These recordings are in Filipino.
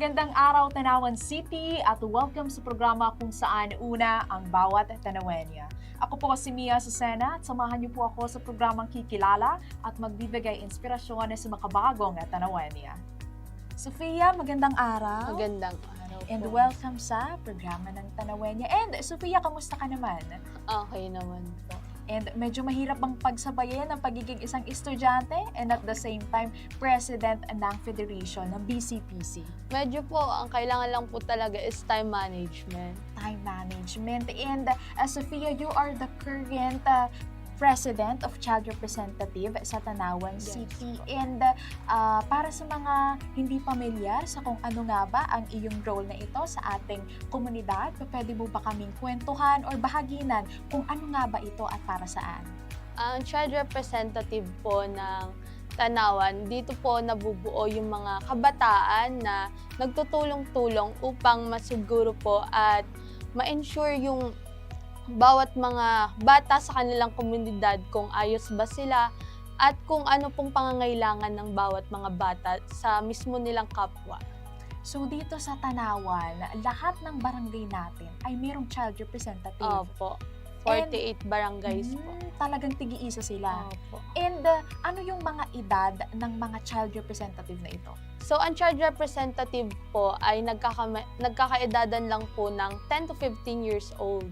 Magandang araw Tanawan City at welcome sa programa kung saan una ang bawat Tanawenya. Ako po si Mia Susena at samahan niyo po ako sa programang Kikilala at magbibigay inspirasyon sa makabagong Tanawenya. Sofia, magandang araw. Magandang araw And po. welcome sa programa ng Tanawenya. And Sofia, kamusta ka naman? Okay naman po. And medyo mahirap bang pagsabayin ang pagiging isang estudyante and at the same time, president ng federation ng BCPC. Medyo po, ang kailangan lang po talaga is time management. time management. And uh, Sophia, you are the current uh, president of Child Representative sa Tanawan Yes City. And uh, para sa mga hindi pamilyar sa kung ano nga ba ang iyong role na ito sa ating komunidad, pwede mo ba kaming kwentuhan or bahaginan kung ano nga ba ito at para saan? Ang child representative po ng Tanawan, dito po nabubuo yung mga kabataan na nagtutulong-tulong upang masiguro po at ma-ensure yung bawat mga bata sa kanilang komunidad kung ayos ba sila at kung ano pong pangangailangan ng bawat mga bata sa mismo nilang kapwa. So dito sa Tanawan, lahat ng barangay natin ay mayroong child representative. Opo. 48 barangays po. Mm, talagang tig-iisa sila. Opo. And uh, ano yung mga edad ng mga child representative na ito? So, ang child representative po ay nagkakama- nagkakaedadan lang po ng 10 to 15 years old.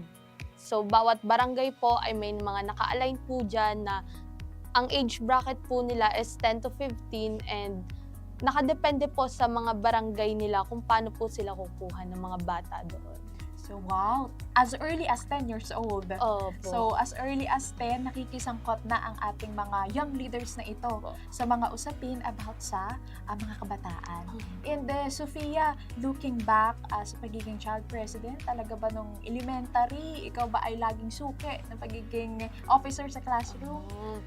So, bawat barangay po ay may mga naka-align po dyan na ang age bracket po nila is 10 to 15 and nakadepende po sa mga barangay nila kung paano po sila kukuha ng mga bata doon. So wow, as early as 10 years old. Opo. So as early as 10, nakikisangkot na ang ating mga young leaders na ito Opo. sa mga usapin about sa ah, mga kabataan. Mm. And uh, Sofia, looking back uh, sa pagiging child president, talaga ba nung elementary, ikaw ba ay laging suki ng pagiging officer sa classroom? Mm.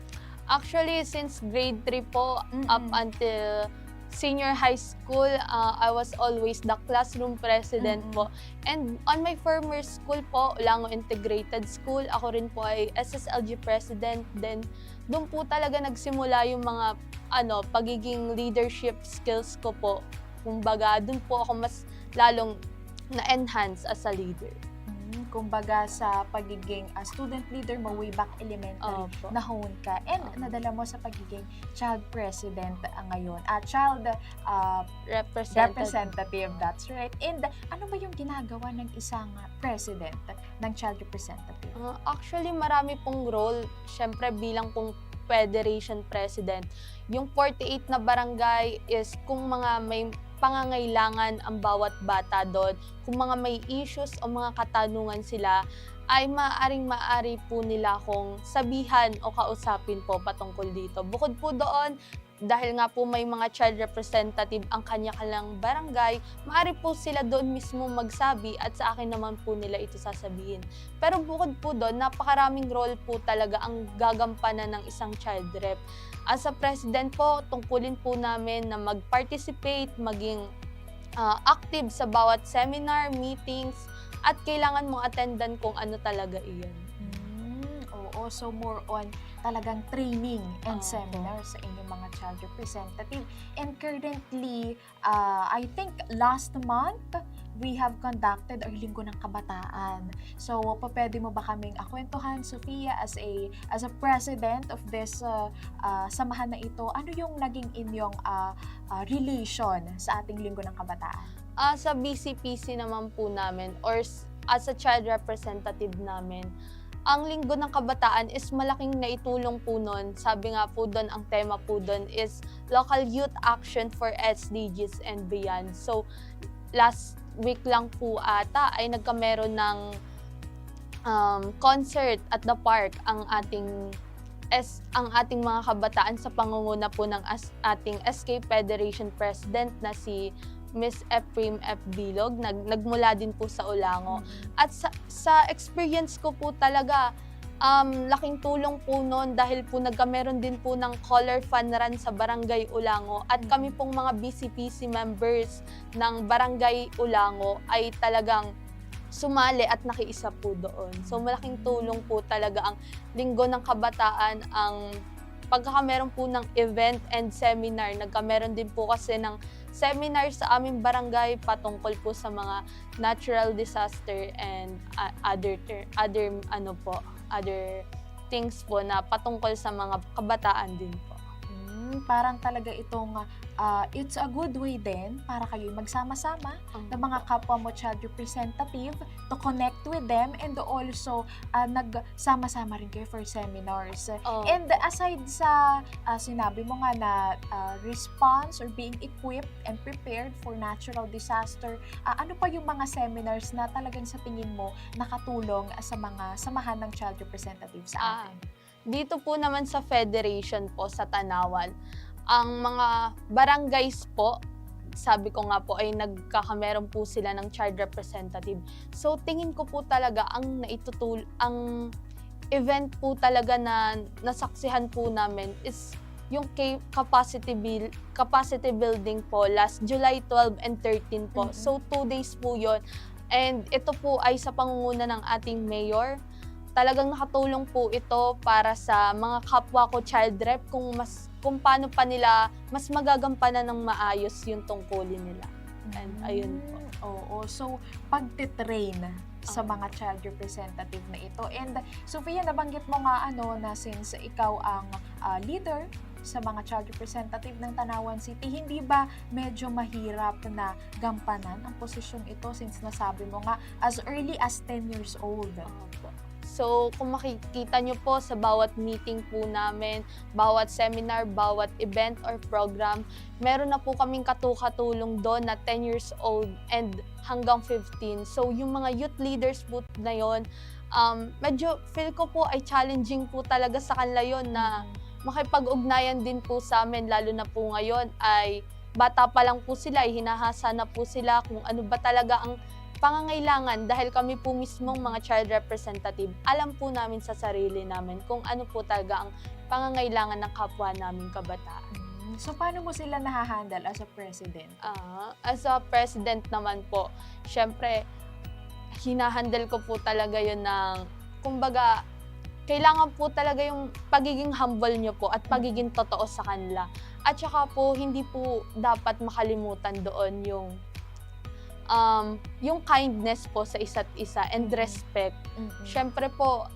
Actually, since grade 3 po, up Mm-mm. until senior high school, uh, I was always the classroom president Mm-mm. po. And on my former school po, Ulango Integrated School, ako rin po ay SSLG president. Then, doon po talaga nagsimula yung mga ano, pagiging leadership skills ko po. Kumbaga, doon po ako mas lalong na-enhance as a leader. Kumbaga sa pagiging ah, student leader mo way back elementary, Opo. nahone ka and Oo. nadala mo sa pagiging child president ah, ngayon. At child ah, Representative. representative, that's right. And ano ba yung ginagawa ng isang president ng child representative? Uh, actually, marami pong role. Siyempre, bilang pong Federation President, yung 48 na barangay is kung mga may pangangailangan ang bawat bata doon, kung mga may issues o mga katanungan sila, ay maaring maari po nila kung sabihan o kausapin po patungkol dito. Bukod po doon, dahil nga po may mga child representative ang kanya-kanyang barangay, maari po sila doon mismo magsabi at sa akin naman po nila ito sasabihin. Pero bukod po doon, napakaraming role po talaga ang gagampanan ng isang child rep. As a president po, tungkulin po namin na mag-participate, maging ah, active sa bawat seminar, meetings, at kailangan mong attendan kung ano talaga iyon. Mm, oo, so more on talagang training and Opo. seminar sa inyong mga child representative. And currently, uh, I think last month, we have conducted our Linggo ng Kabataan. So, pa pwede mo ba kaming akwentuhan, Sofia, as a as a president of this uh, uh, samahan na ito, ano yung naging inyong uh, uh, relation sa ating Linggo ng Kabataan? Ah, sa BCPC naman po namin or as a child representative namin, ang linggo ng kabataan is malaking naitulong po nun. Sabi nga po doon, ang tema po doon is Local Youth Action for SDGs and Beyond. So, last week lang po ata ay nagkameron ng um, concert at the park ang ating S, ang ating mga kabataan sa pangunguna po ng as, ating SK Federation President na si Miss Ephraim F. Bilog, nag, nagmula din po sa Ulango. At sa, sa experience ko po talaga, um, laking tulong po noon dahil po nagkameron din po ng color fun run sa Barangay Ulango. At kami pong mga BCPC members ng Barangay Ulango ay talagang sumali at nakiisa po doon. So malaking tulong po talaga ang Linggo ng Kabataan, ang pagkakameron po ng event and seminar, nagkameron din po kasi ng seminar sa aming barangay patungkol po sa mga natural disaster and uh, other ter- other ano po, other things po na patungkol sa mga kabataan din po. Mm, parang talaga itong ah, it's a good way din para kayo magsama-sama ng mga kapwa mo child representative to connect with them and also ah, nagsama-sama rin kayo for seminars. Oh, And aside sa ah, sinabi mo nga na ah, response or being equipped and prepared for natural disaster, ah, ano pa yung mga seminars na talagang sa tingin mo nakatulong sa mga samahan ng child representative sa Ah, atin? Dito po naman sa federation po sa Tanawan, ang mga barangays po, sabi ko nga po ay nagkakameron po sila ng child representative. So tingin ko po talaga ang naitutul ang event po talaga na nasaksihan po namin is yung ca- capacity build, capacity building po last July 12 and 13 po. Mhm. So two days po 'yon. And ito po ay sa pangunguna ng ating mayor talagang nakatulong po ito para sa mga kapwa ko child rep kung mas kung paano pa nila mas magagampanan ng maayos yung tungkulin nila. And ayun po. Mm, Oo. So, pagtitrain sa Oo. mga child representative na ito. And Sofia, nabanggit mo nga ano na since ikaw ang ah, leader sa mga child representative ng Tanawan City, hindi ba medyo mahirap na gampanan ang posisyon ito since nasabi mo nga as early as 10 years old? Opo. So, kung makikita nyo po sa bawat meeting po namin, bawat seminar, bawat event or program, meron na po kaming katukatulong doon na 10 years old and hanggang 15. So, yung mga youth leaders po na yon, um, medyo feel ko po ay challenging po talaga sa kanila yon na makipag-ugnayan din po sa amin, lalo na po ngayon ay bata pa lang po sila, ay hinahasa na po sila kung ano ba talaga ang pangangailangan dahil kami po mismong mga child representative, alam po namin sa sarili namin kung ano po talaga ang pangangailangan ng kapwa naming kabataan. Mm, So, paano mo sila nahahandle as a president? Ah, as a president naman po, syempre, hinahandle ko po talaga yun ng, kumbaga, kailangan po talaga yung pagiging humble nyo po at pagiging totoo sa kanila. At saka po, hindi po dapat makalimutan doon yung um, yung kindness po sa isa't isa and respect. Mm-mm. Syempre po,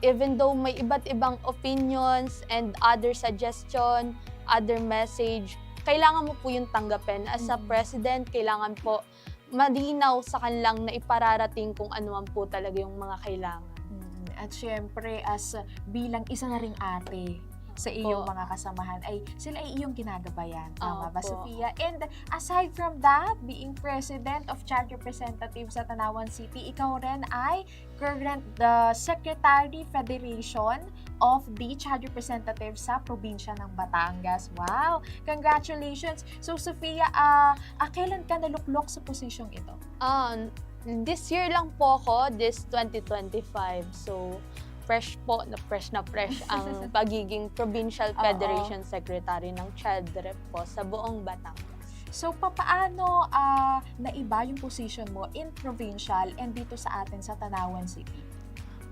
even though may iba't ibang opinions and other suggestion, other message, kailangan mo po yung tanggapin. As a Mhm. president, kailangan po malinaw sa kanilang na ipararating kung ano man po talaga yung mga kailangan. Mm, At syempre, as bilang isa na ring ate sa iyong mga kasamahan, ay sila ay iyong ginagabayan. Tama ba, Opo. Sofia? And aside from that, being president of Child Representatives sa Tanawan City, ikaw rin ay current the Secretary Federation of the Child Representatives sa probinsya ng Batangas. Wow! Congratulations! So, Sofia, ah ah, kailan ka naluklok sa posisyong ito? Um, this year lang po ako, this 2025. So, fresh po, na fresh na fresh ang pagiging Provincial. Federation Secretary ng Child Rep po sa buong Batangas. So, papaano ah, naiba yung position mo in provincial and dito sa atin sa Tanawan City?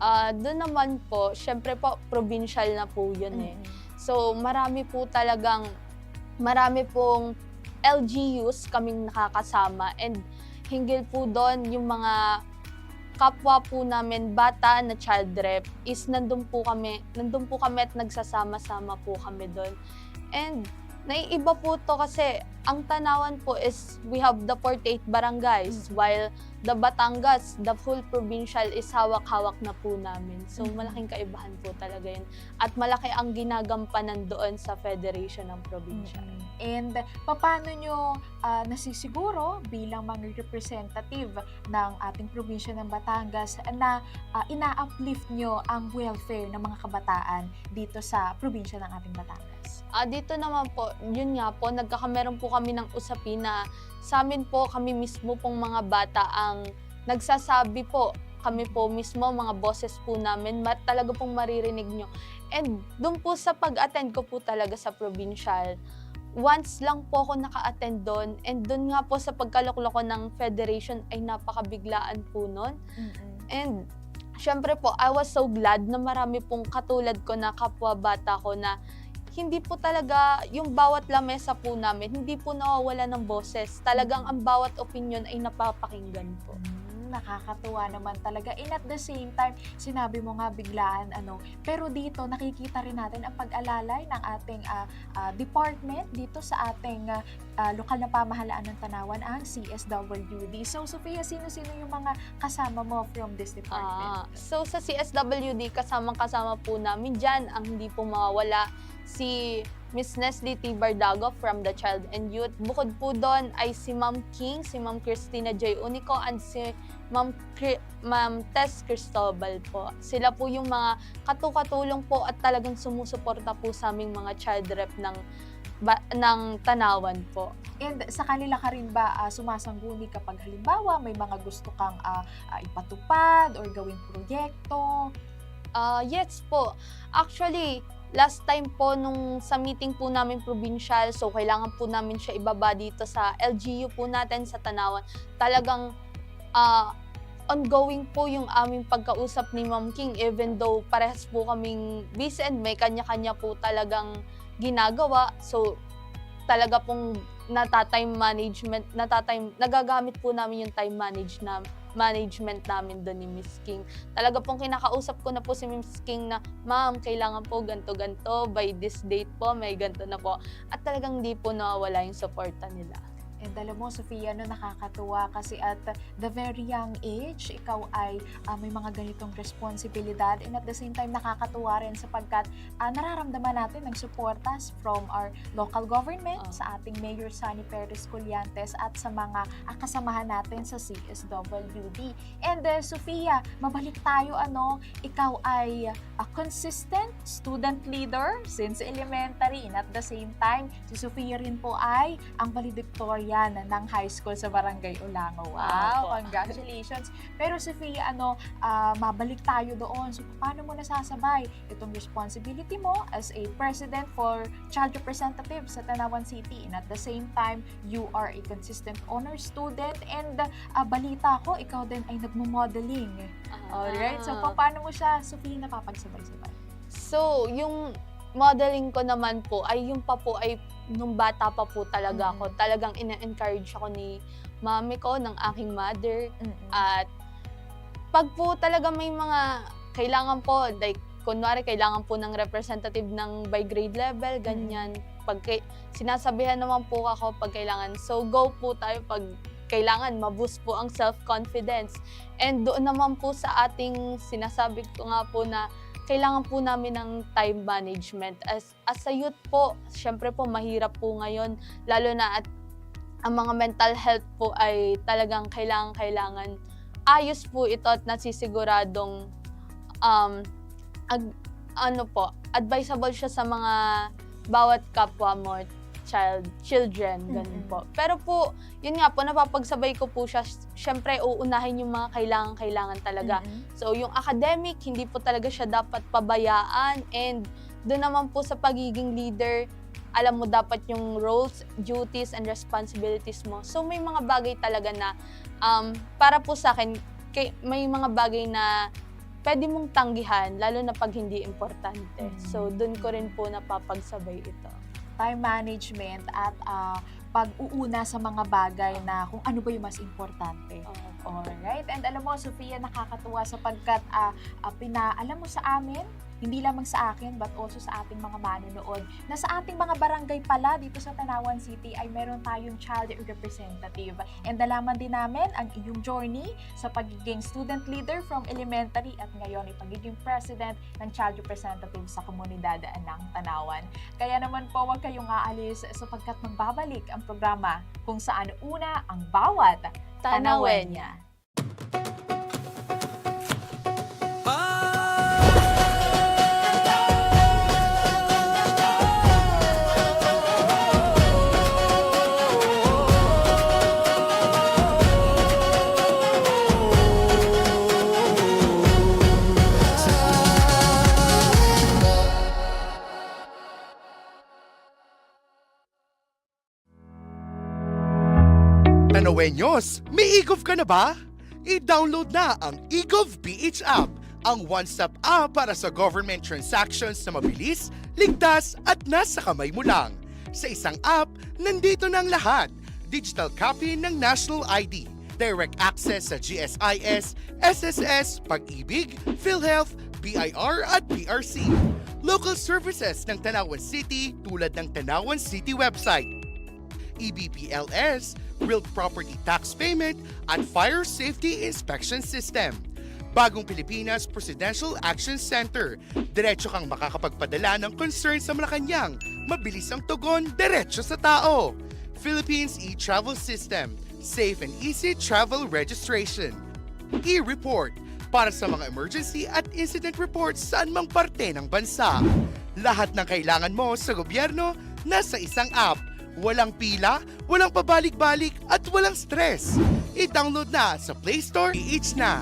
Ah, doon naman po, syempre po, provincial na po yun eh. So, marami po talagang, marami pong LGUs kaming nakakasama and hinggil po doon yung mga kapwa po namin bata na child rep is nandun po kami, nandun po kami at nagsasama-sama po kami doon. And naiiba po to kasi ang Tanawan po is we have the 48 barangays Mhm. while the Batangas, the full provincial is hawak-hawak na po namin. So Mhm. malaking kaibahan po talaga yun. At malaki ang ginagampanan doon sa federation ng probinsya. Mm-mm. And paano nyo ah, nasisiguro bilang mga representative ng ating probinsya ng Batangas na ah, ina-uplift nyo ang welfare ng mga kabataan dito sa probinsya ng ating Batangas? Ah, dito naman po, yun nga po, nagkakameron po kami ng usapin na sa amin po, kami mismo pong mga bata ang nagsasabi po, kami po mismo, mga boses po namin, talaga pong maririnig nyo. And doon po sa pag-attend ko po talaga sa provincial, once lang po ako naka-attend doon, and doon nga po sa pagkalukloko ng federation ay napakabiglaan po noon. And syempre po, I was so glad na marami pong katulad ko na kapwa bata ko na hindi po talaga yung bawat lamesa po namin, hindi po nawawala ng boses. Talagang ang bawat opinion ay napapakinggan po. Nakakatuwa naman talaga. And at the same time, sinabi mo nga biglaan, ano, pero dito nakikita rin natin ang pag-alalay ng ating ah, ah, department dito sa ating ah, ah, lokal na pamahalaan ng Tanawan, ang CSWD. So, Sophia, sino-sino yung mga kasama mo from this department? so sa CSWD, kasama-kasama po namin dyan ang hindi po mawawala si Miss Neslie T. Bardago from the Child and Youth. Bukod po doon ay si Ma'am King, si Ma'am Christina Joy Unico, and si Ma'am, Ma'am Tess Cristobal po. Sila po yung mga katukatulong po at talagang sumusuporta po sa aming mga child rep ng, ba, ng Tanawan po. And sa kanila ka rin ba ah, sumasangguni kapag halimbawa may mga gusto kang ah, ah, ipatupad or gawing proyekto? Ah, yes po. Actually, last time po nung sa meeting po namin provincial, so kailangan po namin siya ibaba dito sa LGU po natin sa Tanawan. Talagang ah, ongoing po yung aming pagkausap ni Ma'am King even though parehas po kaming busy and may kanya-kanya po talagang ginagawa. So talaga pong nata-time management, nata-time, nagagamit po namin yung time manage na management namin doon ni Miss King talaga pong kinakausap ko na po si Miss King na, ma'am, kailangan po ganto-ganto, by this date po, may ganto na po. At talagang di po nawawala yung suporta nila. And alam mo, Sofia, no, nakakatuwa kasi at the very young age, ikaw ay ah, may mga ganitong responsibilidad and at the same time nakakatuwa rin sapagkat ah, nararamdaman natin ng suportas from our local government, Oh. sa ating Mayor Sunny Perez Colliantes at sa mga ah, kasamahan natin sa CSWD. And uh, Sofia, mabalik tayo ano, ikaw ay a consistent student leader since elementary and at the same time, si Sofia rin po ay ang valedictorian ng high school sa Barangay Ulangaw. Wow, Opo. congratulations. Pero Sofia, ano, ah, mabalik tayo doon. So, paano mo nasasabay itong responsibility mo as a president for child representative sa Tanawan City and at the same time, you are a consistent honor student and ah, balita ko, ikaw din ay nagmo-modeling. Alright, so Ah. paano mo siya, Sofia, napapagsabay-sabay? So, yung modeling ko naman po ay yung pa po ay nung bata pa po talaga ako. Talagang ina-encourage ako ni mami ko, ng aking mother, Mm-mm. At pag po talaga may mga kailangan po, like, kunwari kailangan po ng representative ng by grade level, ganyan. Pag kay- sinasabihan naman po ako pag kailangan. So, go po tayo pag kailangan maboost po ang self-confidence. And doon naman po sa ating sinasabi ko nga po na kailangan po namin ng time management. As, as a youth po, syempre po mahirap po ngayon, lalo na at ang mga mental health po ay talagang kailangan-kailangan ayos po ito at nasisiguradong um, ag- ano po, advisable siya sa mga bawat kapwa mo child, children, ganun po. Pero po, yun nga po, napapagsabay ko po siya, syempre uunahin yung mga kailangan-kailangan talaga. So, yung academic, hindi po talaga siya dapat pabayaan. And doon naman po sa pagiging leader, alam mo dapat yung roles, duties, and responsibilities mo. So, may mga bagay talaga na, um, para po sa akin, kay, may mga bagay na pwede mong tanggihan, lalo na pag hindi importante. So, doon ko rin po napapagsabay ito. Time management at ah, pag-uuna sa mga bagay na kung ano ba yung mas importante. Alright. And alam mo, Sofia, nakakatuwa sapagkat ah, ah, pinaalam mo sa amin, hindi lamang sa akin, but also sa ating mga manonood, na sa ating mga barangay pala dito sa Tanawan City ay meron tayong child representative. And nalaman din namin ang iyong journey sa pagiging student leader from elementary at ngayon ay pagiging president ng child representative sa komunidad ng Tanawan. Kaya naman po, huwag kayong aalis sapagkat magbabalik ang programa kung saan una ang bawat Tanawenya. Tanawenyos, may EGOV ka na ba? I-download na ang EGOV PH app, ang one-stop app para sa government transactions na mabilis, ligtas at nasa kamay mo lang. Sa isang app, nandito na ang lahat. Digital copy ng National ID, direct access sa GSIS, SSS, Pag-ibig, PhilHealth, BIR at PRC. Local services ng Tanawan City tulad ng Tanawan City website. EBPLS, Real Property Tax Payment at Fire Safety Inspection System. Bagong Pilipinas Presidential Action Center. Diretso kang makakapagpadala ng concern sa Malacanang. Mabilis ang tugon, diretso sa tao. Philippines e-travel system. Safe and easy travel registration. E-report para sa mga emergency at incident reports saan mang parte ng bansa. Lahat ng kailangan mo sa gobyerno nasa isang app. Walang pila, walang pabalik-balik at walang stress. I-download na sa Play Store, i-itch na.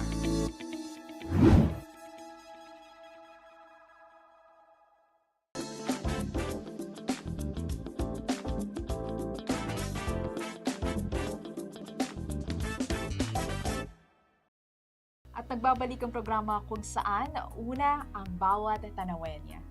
At nagbabalik ang programa kung saan una ang bawat tanawin niya.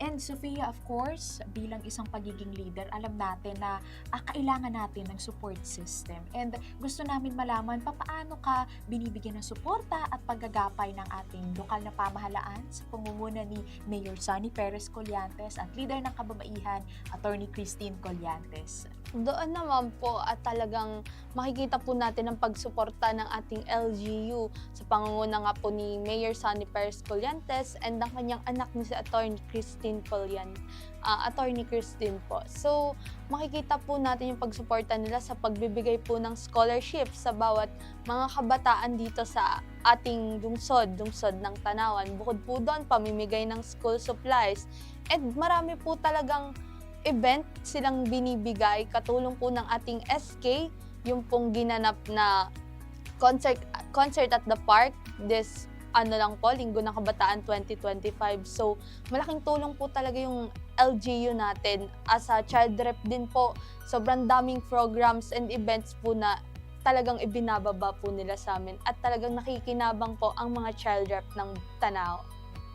And Sofia, of course, bilang isang pagiging leader, alam natin na ah, kailangan natin ng support system. And gusto namin malaman paano ka binibigyan ng suporta at paggagapay ng ating lokal na pamahalaan sa pangunguna ni Mayor Sonny Perez Collantes at leader ng kababaihan, Attorney Christine Collantes. Doon naman po at talagang makikita po natin ang pagsuporta ng ating LGU sa pangunguna nga po ni Mayor Sonny Perez Collantes and ang kanyang anak ni si Attorney Christine Collan, ah, Attorney Christine po. So, makikita po natin yung pagsuporta nila sa pagbibigay po ng scholarship sa bawat mga kabataan dito sa ating lungsod, lungsod ng Tanawan. Bukod po doon, pamimigay ng school supplies. And marami po talagang event silang binibigay katulong po ng ating SK yung pong ginanap na concert concert at the park this ano lang po linggo ng kabataan 2025 so malaking tulong po talaga yung LGU natin. As a child rep din po sobrang daming programs and events po na talagang ibinababa po nila sa amin. At talagang nakikinabang po ang mga child rep ng Tanaw.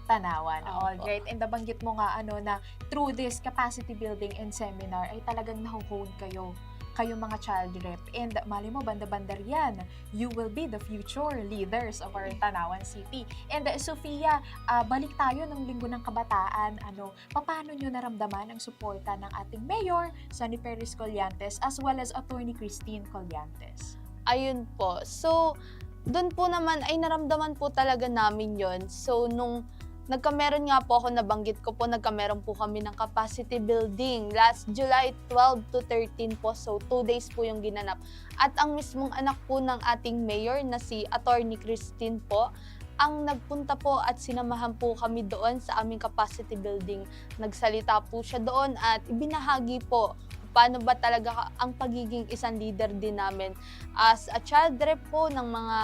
Tanawan. Opo. All right. And nabanggit mo nga ano na through this capacity building and seminar ay talagang nahuhone kayo kayo mga child rep. And mali mo, banda-bandar yan. You will be the future leaders of our Tanawan City. And uh, Sofia, ah, balik tayo ng Linggo ng Kabataan. Ano, paano nyo naramdaman ang suporta ng ating Mayor, Sonny Perez Collantes, as well as Attorney Christine Collantes? Ayun po. So, doon po naman ay naramdaman po talaga namin yon. So, nung nagkameron nga po ako, nabanggit ko po, nagkameron po kami ng capacity building last July 12 to 13 po. So, two days po yung ginanap. At ang mismong anak po ng ating mayor na si Attorney Christine po, ang nagpunta po at sinamahan po kami doon sa aming capacity building. Nagsalita po siya doon at ibinahagi po paano ba talaga ang pagiging isang leader din namin. As a child rep po ng mga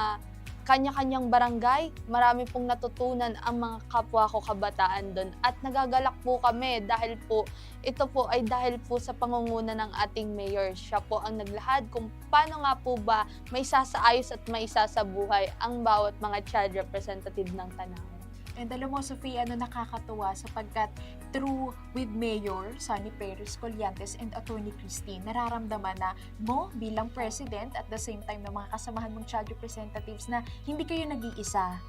kanya-kanyang barangay, marami pong natutunan ang mga kapwa ko kabataan doon. At nagagalak po kami dahil po ito po ay dahil po sa pangunguna ng ating mayor. Siya po ang naglahad kung paano nga po ba may sasaayos at may buhay ang bawat mga child representative ng Tanaw. And alam mo, Sofia, ano nakakatuwa sapagkat through with Mayor Sonny Perez Collantes and Attorney Christine, nararamdaman na mo bilang President at the same time ng mga kasamahan mong child representatives na hindi kayo nag-iisa.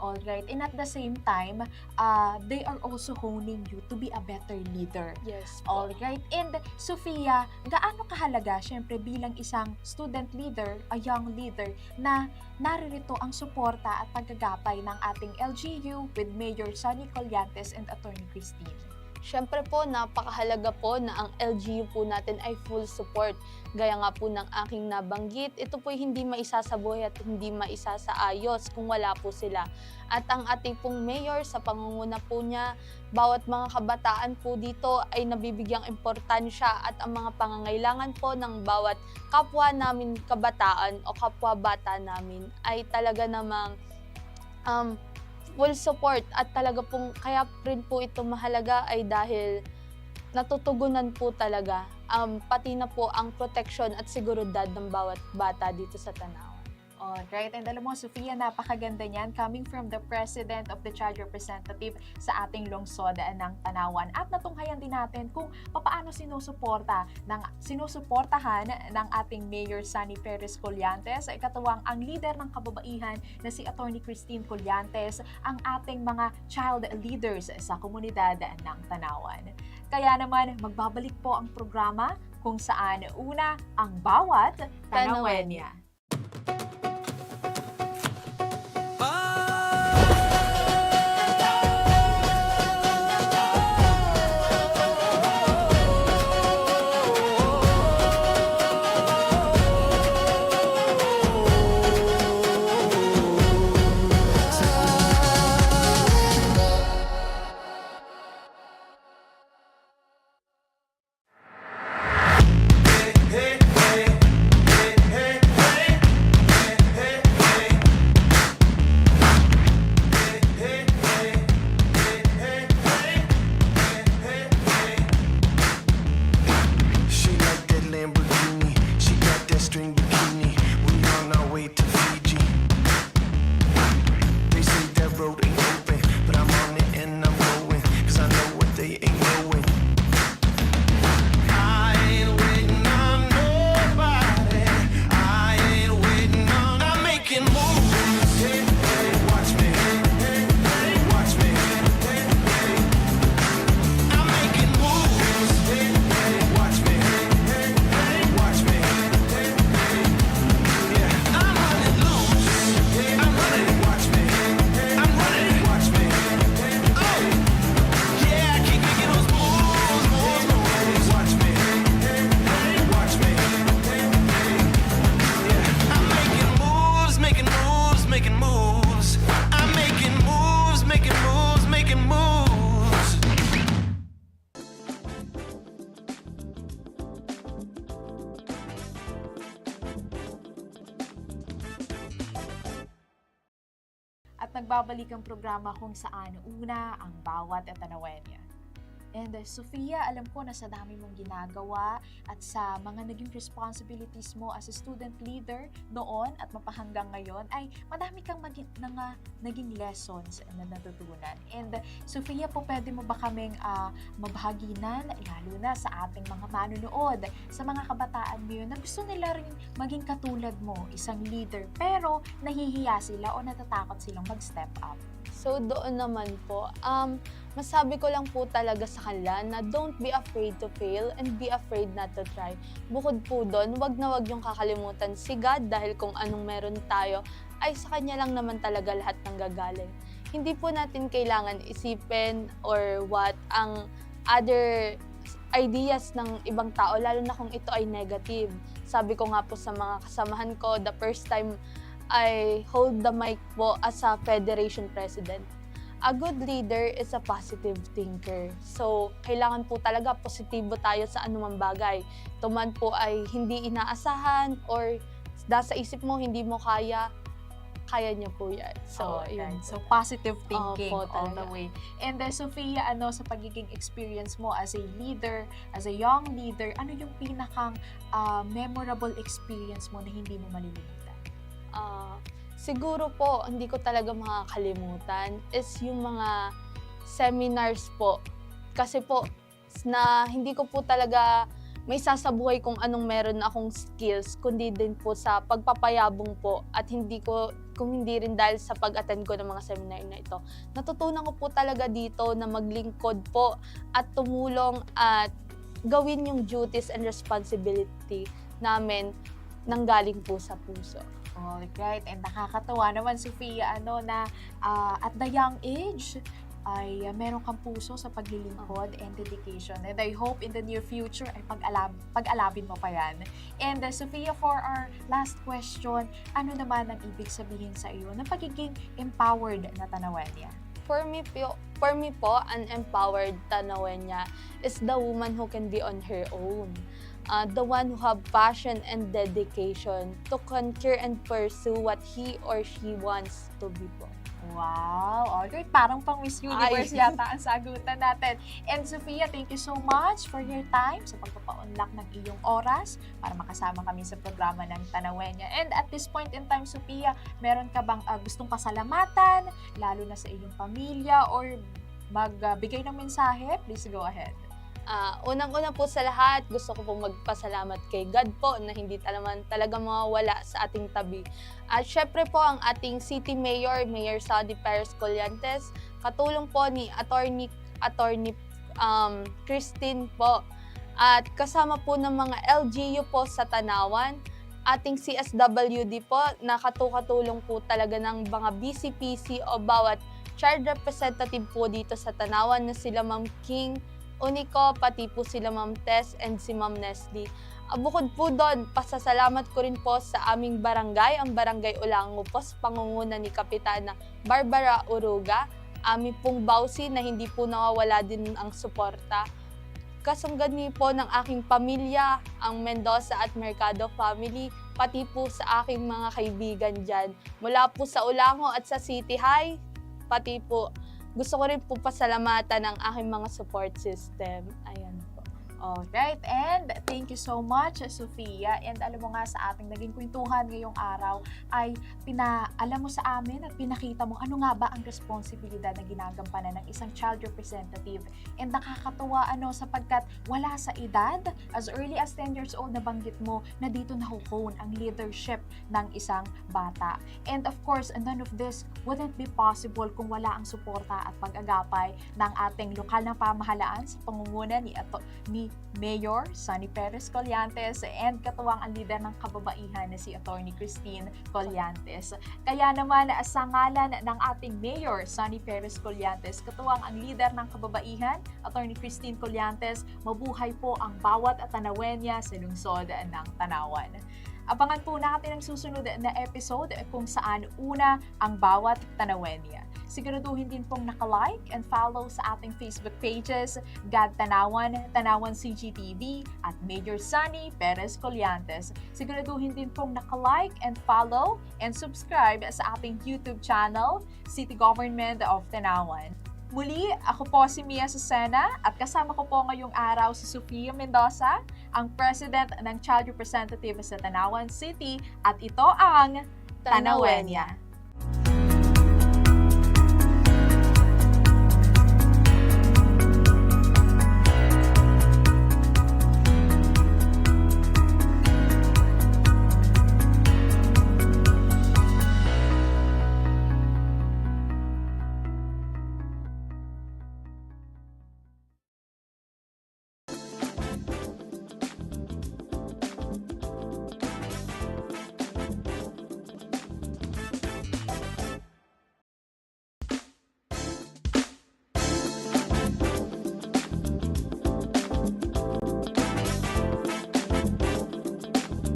Alright. And at the same time, uh, they are also honing you to be a better leader. Yes po. Alright. And Sofia, gaano kahalaga, syempre bilang isang student leader, a young leader, na naririto ang suporta at paggagapay ng ating LGU with Mayor Sonny Collantes and Attorney Christine. Siyempre po, napakahalaga po na ang LGU po natin ay full support. Gaya nga po ng aking nabanggit, ito po hindi maisasabuhay at hindi maisasaayos kung wala po sila. At ang ating pong mayor sa pangunguna po niya, bawat mga kabataan po dito ay nabibigyang importansya at ang mga pangangailangan po ng bawat kapwa namin kabataan o kapwa bata namin ay talaga namang um, full support at talaga pong kaya rin po ito mahalaga ay dahil natutugunan po talaga um, pati na po ang protection at seguridad ng bawat bata dito sa Tanawan. Alright, and alam mo, Sofia, napakaganda niyan coming from the President of the Child Representative sa ating lungsod ng Tanawan. At natunghayan din natin kung paano sinusuporta ng, sinusuportahan ng ating Mayor Sunny Perez Collantes, ay katuwang ang leader ng kababaihan na si Attorney Christine Collantes, ang ating mga child leaders sa komunidad ng Tanawan. Kaya naman, magbabalik po ang programa kung saan una ang bawat Tanawenya. She nagbabalik ang programa kung saan una ang bawat Tanawenya. And uh, Sofia, alam ko na sa dami mong ginagawa at sa mga naging responsibilities mo as a student leader noon at mapahanggang ngayon ay madami kang magi- nga naging lessons na natutunan. And uh, Sofia, po pwede mo ba kaming ah, mabhaginan lalo na sa ating mga manunood, sa mga kabataan ngayon na gusto nila rin maging katulad mo, isang leader, pero nahihiya sila o natatakot silang mag-step up. So doon naman po, um, masabi ko lang po talaga sa kanila na don't be afraid to fail and be afraid not to try. Bukod po doon, wag na wag yung kakalimutan si God dahil kung anong meron tayo ay sa Kanya lang naman talaga lahat ng gagaling. Hindi po natin kailangan isipin or what ang other ideas ng ibang tao, lalo na kung ito ay negative. Sabi ko nga po sa mga kasamahan ko, the first time I hold the mic po as a federation president. A good leader is a positive thinker. So, kailangan po talaga positibo tayo sa anumang bagay. Ito man po ay hindi inaasahan or nasa isip mo hindi mo kaya, kaya niyo po yan. So, Alright. yun. So, positive thinking Opo, all the way. And uh, Sofia, ano sa pagiging experience mo as a leader, as a young leader, ano yung pinakang ah, memorable experience mo na hindi mo malilimutan? Ah, siguro po, hindi ko talaga makakalimutan is yung mga seminars po. Kasi po, na hindi ko po talaga may sasabuhay kung anong meron akong skills, kundi din po sa pagpapayabong po at hindi ko, kung hindi rin dahil sa pag-attend ko ng mga seminar na ito. Natutunan ko po talaga dito na maglingkod po at tumulong at gawin yung duties and responsibility namin nanggaling po sa puso. Alright, and nakakatawa naman, Sofia, ano na ah, at the young age, ay ah, meron kang puso sa paglilingkod and dedication. And I hope in the near future ay pag-alab pag-alabin mo pa yan. And uh, Sofia, for our last question, ano naman ang ibig sabihin sa iyo ng pagiging empowered na Tanawenya? For me, po, for me po, an empowered Tanawenya is the woman who can be on her own. Uh, the one who have passion and dedication to conquer and pursue what he or she wants to be po. Wow! Alright, parang pang Miss Universe Ay. yata ang sagutan natin. And Sofia, thank you so much for your time sa pagpapaunlak ng iyong oras para makasama kami sa programa ng Tanawenya. And at this point in time, Sofia, meron ka bang ah, gustong pasalamatan, lalo na sa iyong pamilya, or magbigay ng mensahe? Please go ahead. Ah, unang-una po sa lahat, gusto ko po magpasalamat kay God po na hindi talaman talaga mawawala sa ating tabi. At syempre po ang ating City Mayor, Mayor Saudi Perez Collantes, katulong po ni Attorney, Attorney um, Christine po. At kasama po ng mga LGU po sa Tanawan, ating CSWD po, nakatukatulong po talaga ng mga BCPC o bawat child representative po dito sa Tanawan na sila Ma'am King, Unico, pati po sila Ma'am Tess and si Ma'am Nestle. Ah, bukod po doon, pasasalamat ko rin po sa aming barangay, ang Barangay Ulango po, sa pangunguna ni Kapitana Barbara Uruga, aming pong bawsi na hindi po nawawala din ang suporta. Kasunggani po ng aking pamilya, ang Mendoza at Mercado family, pati po sa aking mga kaibigan dyan. Mula po sa Ulango at sa City High, pati po gusto ko rin po pasalamatan ang aking mga support system. Ayan. Alright, and thank you so much, Sofia. And alam mo nga sa ating naging kwentuhan ngayong araw ay pinaalam mo sa amin at pinakita mo ano nga ba ang responsibilidad na ginagampanan ng isang child representative. And nakakatuwa ano sapagkat wala sa edad, as early as 10 years old nabanggit mo na dito nahuhone ang leadership ng isang bata. And of course, none of this wouldn't be possible kung wala ang suporta at pag-agapay ng ating lokal na pamahalaan sa pangunguna ni, Ato, ni Mayor Sonny Perez Collantes and katuwang ang leader ng kababaihan na si Attorney Christine Collantes. Kaya naman sa ngalan ng ating Mayor Sonny Perez Collantes, katuwang ang leader ng kababaihan, Attorney Christine Collantes, mabuhay po ang bawat Atanawenya sa lungsod ng Tanawan. Abangan po natin ang susunod na episode kung saan una ang bawat Tanawenya. Siguraduhin din pong nakalike and follow sa ating Facebook pages, God Tanawan, Tanawan CGTV, at Major Sunny Perez Collantes. Siguraduhin din pong nakalike and follow and subscribe sa ating YouTube channel, City Government of Tanawan. Muli, ako po si Mia Susena at kasama ko po ngayong araw si Sofia Mendoza, ang President ng Child Representative sa Tanawan City at ito ang Tanawenya.